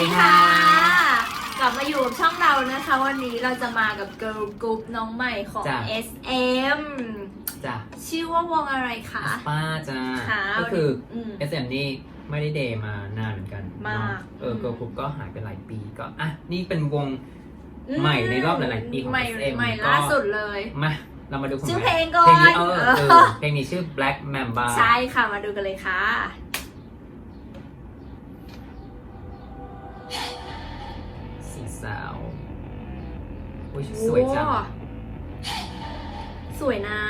ดีค่ะ กลับมาอยู่กับช่องเรานะคะ วันนี้เราจะมากับ Girl Group น้องใหม่ของ จ้ะ SM จ้ะชื่อว่าวงอะไรคะ ป้าจ้าค่ะ ก็คืออืม SM นี่ไม่ได้เดย์มานานเหมือนกันมาก เนาะเอออืมเกิร์ลกรุ๊ปก็หายไปหลายปีก็อะนี่เป็นวง ใหม่ในรอบหลายๆปีของใหม่ SM ใหม่ก็ ล่าสุดเลย มา เรามาดูผลชื่อานเพลงก่อน เพลงนี้เออเออเออเพลงนี้ชื่อ Black Mamba ใช่ค่ะมาดูกันเลยค่ะ สาวโอ้ยสวยจังสวยนะ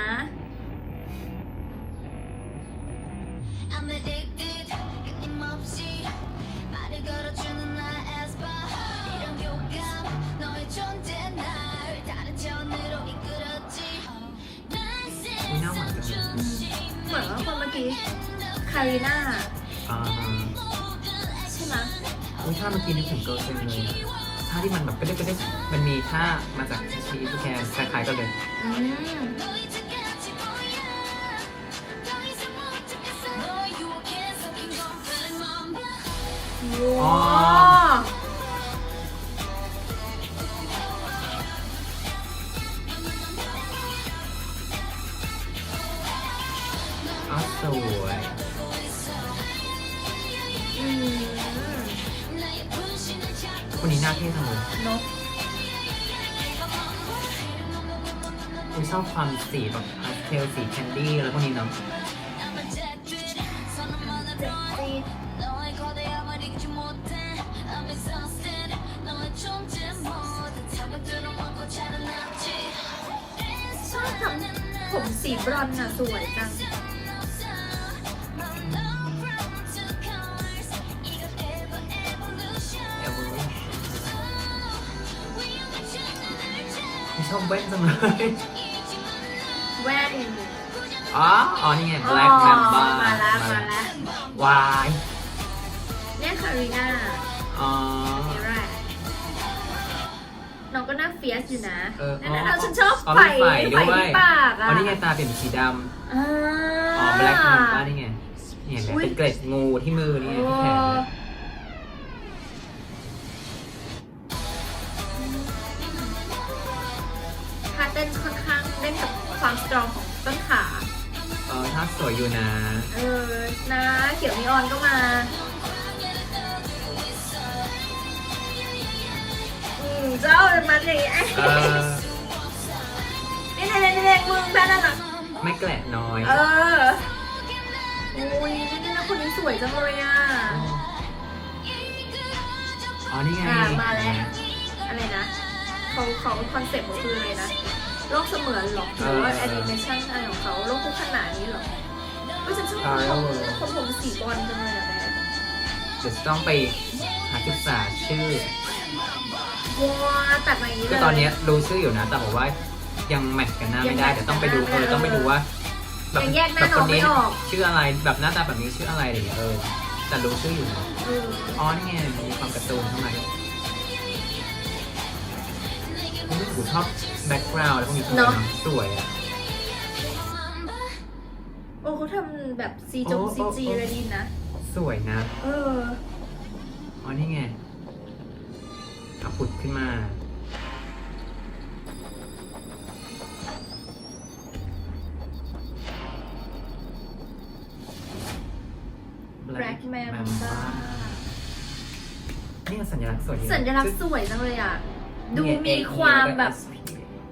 น่าหวานจังเลยหมืว่นเมื่อกี้คาริน่าอ่าใช่ไหมย โอ้าเมื่อกี้นึกถึงเกิร์ลเซนเลยอะ ท่าที่มันแบบกรเด้งกระเด้งมันมีท่ามาจากชีสแคนคล้ายๆกันเลยว้าวอ๋อสวย อืม วันนี้หน้าเท่จังเลยเนาะคุณชอบความสีแบบพาสเทลสีแคนดี้แล้วพวกนี้เนาะชอบทำผมสีบรอนซ์อะสวยจัง ชอบแว่นจังเลยแว่นอ๋อ อ๋อ นี่ไง Black อ๋อ Mamba มาแล้วมาแล้ว วายเนี่ยคาริน่าอ๋อนี่แหละน้องก็น่าเฟียสอยู่นะเออนั่นน่ะฉันชอบอ๋อไฟมีไฟด้วย ที่ปากอะอ๋อนี่ไงตาเปลี่ยนเป็นสีดำอ่าอ๋อ Black Mamba นี่ไงนี่เห็นไหมอุ๊ย เป็นเกล็ดงูที่มือนี่ไงโอ้ที่แขน ท่าเต้นค่อนข้างเล่นกับความสตรองของต้นขาเออถ้าสวยอยู่นะ เออนะเขียวนีออนก็มาอืมเจ้าจะมาอย่างงี้ไอ้เออ นี่นี่นี่นี่มึงแค่นั้นอะไม่แกละน้อย เอออุ้ยนี่นี่นะคนนี้สวยจังเลยอะ อ๋อ นี่ไง อะมาแล้ว อะไรนะเขาเขาคอนเซ็ปต์เขาคืออะไรนะโลกเสมือนเหรอหรือว่าแอนิเมชันอะไรของเขาโลกคู่ขนานนี้เหรอก็ฉันชอบคนผมคนผมสีบอลจังเลยอะแม่เดี๋ยวจะต้องไปหาศึกษาชื่อว้าตัดมาอย่างนี้เลคือยตอนเนี้ยรู้ชื่ออยู่นะ แต่บอกว่ายังแมทกันหน้าไม่ได้ยังแมทเดี๋ยวต้องไปดูกันหเอน้าอต้องไปดูว่าแบบยังแยกหน้าแบบน้องคไม่ออก ชื่ออะไรแบบหน้าตาแบบนี้ชื่ออะไรอะไรอย่างเงี้ยเออแต่รู้ชื่ออยู่นะ เออ อ๋อนี่ไงมีความการ์ตู ชอบแบ็กกราวด์แล้วพวกนี้สวยนะสวยอะโอ้เขาทำแบบซีจงโอ้ซีโอ้จีโอ้เลยดีนะ สวยนะ เออ อ๋อนี่ไงขับผุดขึ้นมา Black Mamba นี่มันสัญลักษณ์สวยดีนะสัญลักษณ์สวยจังเลยอะ ดูนี่ไงมี A E ความแบบล้วก็ SP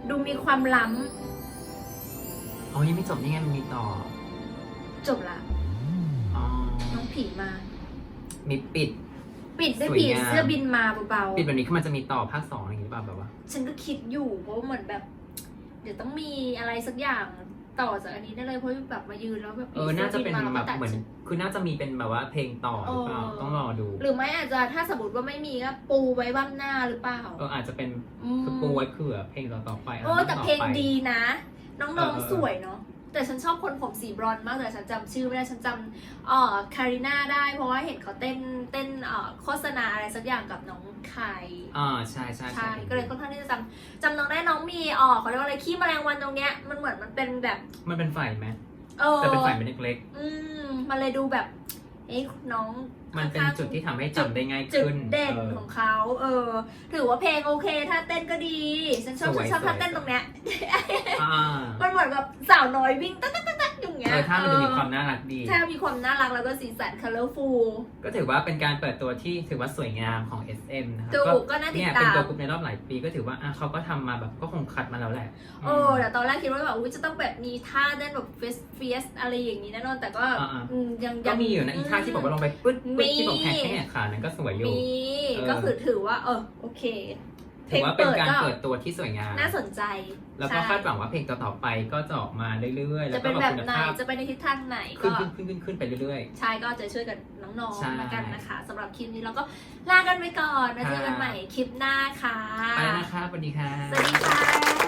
ดูมีความล้อ๋อยังไม่จบนี่ไงมันมีต่อำจบละ อ๋อน้องผีมา มีปิด ปิดด้วยสวยผีงาม เสื้อบินมาเบาปิดแบบนี้คือมันจะมีต่อภาคสองอะไรอย่างงี้หรือเปล่าแบบว่า ๆ ฉันก็คิดอยู่เพราะว่าเหมือนแบบ เดี๋ยวต้องมีอะไรสักอย่าง ต่อจากอันนี้ได้เลยเพราะแบบมายืนแล้วแบบเออน่าจะเป็นสื้อแบบมาเหมือน คือน่าจะมีเป็นแบบว่าเพลงต่อหรือเปล่าเออต้องรอดู หรือไม่อาจจะถ้าสมมติว่าไม่มีก็ปูไว้บ้างหน้าหรือเปล่าเอออาจจะเป็นมคือปูไว้เผื่อเพลงต่อต่อๆไปโอ้แต่อัลบั้มเพลงต่อไปดีนะ น้เอองอเออๆสวยเนาะ แต่ฉันชอบคนผมสีบรอนซ์มากแต่ฉันจำชื่อไม่ได้ฉันจำเอ่อคาริน่าได้ เพราะว่าเห็นเขาเต้นเต้นเอ่อโฆษณาอะไรสักอย่างกับน้องไข่อ่าใช่ใช่ใช่ก็เลยค่อนข้างที่จะจำจำน้องได้น้องมีเอ่อเขาเรียกว่าอะไรขี้แมลงวันตรงเนี้ยมันเหมือนมันเป็นแบบมันเป็นไฟไหมเออแต่เป็นไฟเป็นเล็กอืมมันเลยดูแบบ เอ้น้องมันเป็นข้างๆจุดที่ทำให้จำได้ง่ายจุดขึ้นเด่นเออของเขา เออ ถือว่าเพลงโอเคถ้าเต้นก็ดี ฉันชอบสวยฉันชอบสวยท่าเต้นตรงเนี้ย อ่า มันเหมือนแบบสาวน้อยวิ่งตั๊กตั๊กตั๊กตั๊ก อย่างเงี้ยเออถ้ามันจะมีความน่ารักดี ใช่มีความน่ารักแล้วก็สีสัน colorful ก็ถือว่าเป็นการเปิดตัวที่ถือว่าสวยงามของ SM นะครับถูกก็ก็น่าติดเนี่ยตาเป็นม ตัวกลุ่มในรอบหลายปีก็ถือว่าอะเขาก็ทำมาแบบก็คงคัดมาแล้วแหละโอ้แต่ตอนแรกคิดว่าแบบอุ้ยจะต้องแบบมีท่าเต้นแบบเฟสเฟียสอะไรอย่างนี้แน่นอน แต่ก็อ่าๆ อืมยังก็มีอยู่นะอีท่าที่บอกว่าลงไปปึ๊ดปึ๊ดที่บอกมีแข่งแข่งขานั้นก็สวยอยู่ มีเออ ก็คือถือว่า เออ โอเค ถือว่าเป็นการเพลงเปิเปิดดก็ตัวที่สวยงาม น่าสนใจ แล้วก็ใช่คาดหวังว่าเพลงต่อๆไปก็จะออกมาเรื่อยๆ แล้จะวเป็ก็นแบแบบบคุณไหนภาพจะไปในทิศทางไหนขึ้นก็ขึ้นขึ้นขึ้นขึ้นไปเรื่อย ใช่ก็จะช่วยกันน้องใช่ ๆแล้วกันนะคะสำหรับคลิปนี้เราก็ลากันไปก่อนมาเจอกันค่ะใหม่คลิปหน้าค่ะ ๆ ไปแล้วนะครับสวัสดีค่ะ สวัสดีค่ะ